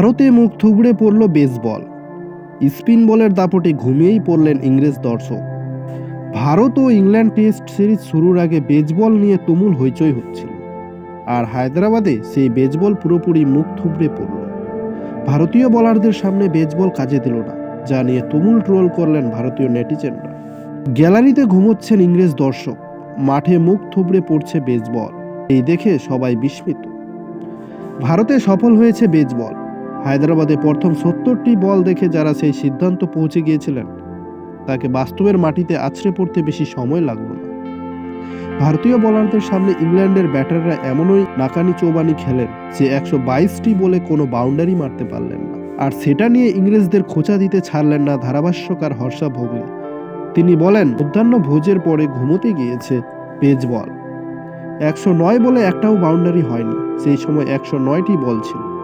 ভারতে মুখ থুবড়ে পড়ল বেসবল স্পিন বলের দাপটে ঘুমিয়েই পড়লেন ইংরেজ দর্শক। ভারত ও ইংল্যান্ড টেস্ট সিরিজ শুরুর আগে বেসবল নিয়ে তুমুল হইচই হচ্ছিল। আর হায়দ্রাবাদে সেই বেসবল পুরোপুরি মুখ থুবড়ে পড়ল। ভারতীয় বলারদের সামনে বেসবল কাজে দিল না, যা নিয়ে তুমুল ট্রোল করলেন ভারতীয় নেটিজেনরা। গ্যালারিতে ঘুমোচ্ছেন ইংরেজ দর্শক, মাঠে মুখ থুবড়ে পড়ছে বেসবল এই দেখে সবাই বিস্মিত। ভারতে সফল হয়েছে বেসবল হায়দ্রাবাদে প্রথম সত্তরটি বল দেখে যারা সেই সিদ্ধান্ত পৌঁছে গিয়েছিলেন, তাকে বাস্তবের মাটিতে আছড়ে পড়তে বেশি সময় লাগল না। ভারতীয় বলারদের সামনে ইংল্যান্ডের ব্যাটাররা এমনই নাকানি চৌবানি খেলেন যে একশো বাইশটি বলে কোনো বাউন্ডারি মারতে পারলেন না। আর সেটা নিয়ে ইংরেজদের খোঁচা দিতে ছাড়লেন না ধারাভাষ্যকার হর্ষা ভোগলে। তিনি বলেন, মধ্যাহ্ন ভোজের পরে ঘুমোতে গিয়েছে পেজ বল। একশো নয় বলে একটাও বাউন্ডারি হয়নি, সেই সময় একশো নয়টি বল ছিল।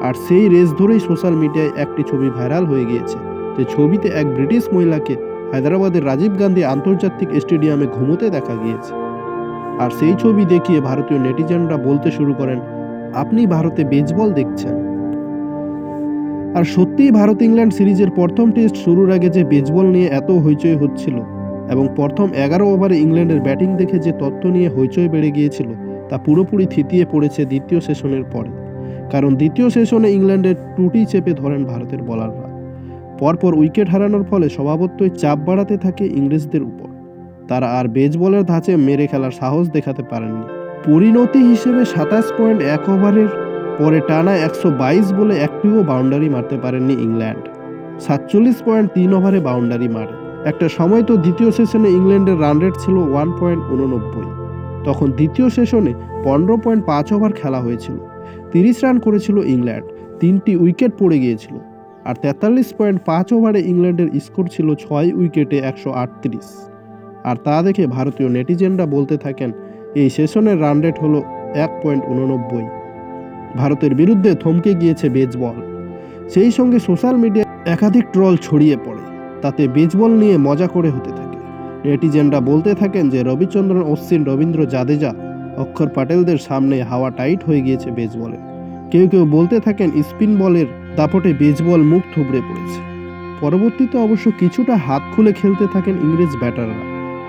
আর সেই রেস ধরেই সোশ্যাল মিডিয়ায় একটি ছবি ভাইরাল হয়ে গিয়েছে। যে ছবিতে এক ব্রিটিশ মহিলাকে হায়দ্রাবাদের রাজীব গান্ধী আন্তর্জাতিক স্টেডিয়ামে ঘুমোতে দেখা গিয়েছে। আর সেই ছবি দেখিয়ে ভারতীয় নেটিজেনরা বলতে শুরু করেন, আপনি ভারতে বেসবল দেখছেন। আর সত্যিই ভারত ইংল্যান্ড সিরিজের প্রথম টেস্ট শুরুর আগে যে বেসবল নিয়ে এত হইচই হচ্ছিল এবং প্রথম এগারো ওভারে ইংল্যান্ডের ব্যাটিং দেখে যে তথ্য নিয়ে হইচই বেড়ে গিয়েছিল, তা পুরোপুরি থিতিয়ে পড়েছে দ্বিতীয় সেশনের পরে। কারণ দ্বিতীয় সেশনে ইংল্যান্ডের টুটি চেপে ধরেন ভারতের বলাররা। পরপর উইকেট হারানোর ফলে স্বভাবতই চাপ বাড়াতে থাকে ইংরেজদের উপর। তারা আর বেসবলের ধাঁচে মেরে খেলার সাহস দেখাতে পারেননি। পরিণতি হিসেবে সাতাশ পয়েন্ট এক ওভারের পরে টানা একশো বাইশ বলে একটিও বাউন্ডারি মারতে পারেননি ইংল্যান্ড। সাতচল্লিশ পয়েন্ট তিন ওভারে বাউন্ডারি মারে। একটা সময় তো দ্বিতীয় সেশনে ইংল্যান্ডের রান রেট ছিল ওয়ান পয়েন্ট উননব্বই। তখন দ্বিতীয় সেশনে পনেরো পয়েন্ট পাঁচ ওভার খেলা হয়েছিল। তিরিশ রান করেছিল ইংল্যান্ড, তিনটি উইকেট পড়ে গিয়েছিল, আর তেতাল্লিশ পয়েন্ট পাঁচ ওভারে ইংল্যান্ডের স্কোর ছিল ছয় উইকেটে একশো আটত্রিশ। আর তা দেখে ভারতীয় নেটিজেনরা বলতে থাকেন, এই সেশনের রান রেট হলো এক পয়েন্ট উননব্বই। ভারতের বিরুদ্ধে থমকে গিয়েছে বেসবল। সেই সঙ্গে সোশ্যাল মিডিয়ায় একাধিক ট্রল ছড়িয়ে পড়ে, তাতে বেসবল নিয়ে মজা করে হতে থাকে। নেটিজেনরা বলতে থাকেন যে রবিচন্দ্রন, অশ্বিন, রবীন্দ্র জাদেজা অক্ষর প্যাটেলদের সামনে হাওয়া টাইট হয়ে গিয়েছে বেসবলে কেউ কেউ বলতে থাকেন স্পিন বলের দাপটে বেসবল মুখ থুবড়ে পড়েছে। পরবর্তীতে অবশ্য কিছুটা হাত খুলে খেলতে থাকেন ইংরেজ ব্যাটাররা।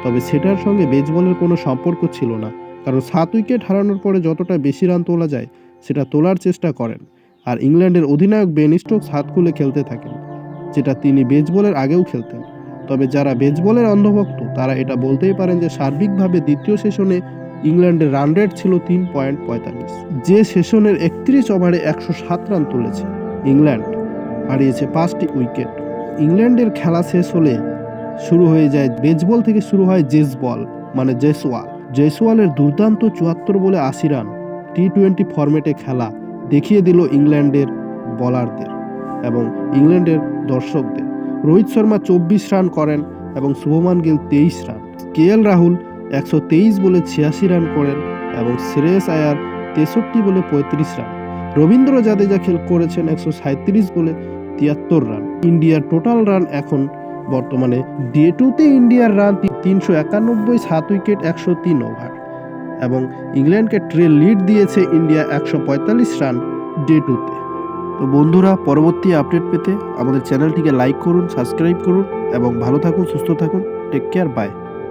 তবে সেটার সঙ্গে বেসবলের কোনো সম্পর্ক ছিল না। কারণ সাত উইকেট হারানোর পরে যতটা বেশি রান তোলা যায়, সেটা তোলার চেষ্টা করেন। আর ইংল্যান্ডের অধিনায়ক বেন হাত খুলে খেলতে থাকেন, যেটা তিনি বেসবলের আগেও খেলতেন। তবে যারা বেসবলের অন্ধভক্ত, তারা এটা বলতেই পারেন যে সার্বিকভাবে দ্বিতীয় সেশনে ইংল্যান্ডের রান রেট ছিল তিন পয়েন্ট পঁয়তাল্লিশ। যে সেশনের একত্রিশ ওভারে একশো সাত রান তুলেছে, ইংল্যান্ড হারিয়েছে পাঁচটি উইকেট। ইংল্যান্ডের খেলা শেষ হলে শুরু হয়ে যায় বেসবল থেকে শুরু হয় জেস বল মানে জেসওয়াল জেসওয়ালের দুর্দান্ত চুয়াত্তর বলে আশি রান টি টোয়েন্টি ফরম্যাটে খেলা দেখিয়ে দিল ইংল্যান্ডের বলারদের এবং ইংল্যান্ডের দর্শকদের। রোহিত শর্মা চব্বিশ রান করেন এবং শুভমান গিল তেইশ রান কে এল রাহুল একশো তেইশ বলে ছিয়াশি রান করেন এবং শ্রেয়স আয়ার তেষট্টি বলে পঁয়ত্রিশ রান। রবীন্দ্র জাদেজা খেল করেছেন একশো সাঁত্রিশ বলে তিয়াত্তর রান। ইন্ডিয়ার টোটাল রান এখন বর্তমানে ডে টুতে ইন্ডিয়ার রান তিনশো একানব্বই, সাত উইকেট, একশো তিন ওভার। এবং ইংল্যান্ডকে ট্রেল লিড দিয়েছে ইন্ডিয়া একশো পঁয়তাল্লিশ রান ডে টুতে। তো বন্ধুরা, পরবর্তী আপডেট পেতে আমাদের চ্যানেলটিকে লাইক করুন, সাবস্ক্রাইব করুন এবং ভালো থাকুন, সুস্থ থাকুন। Take care, bye.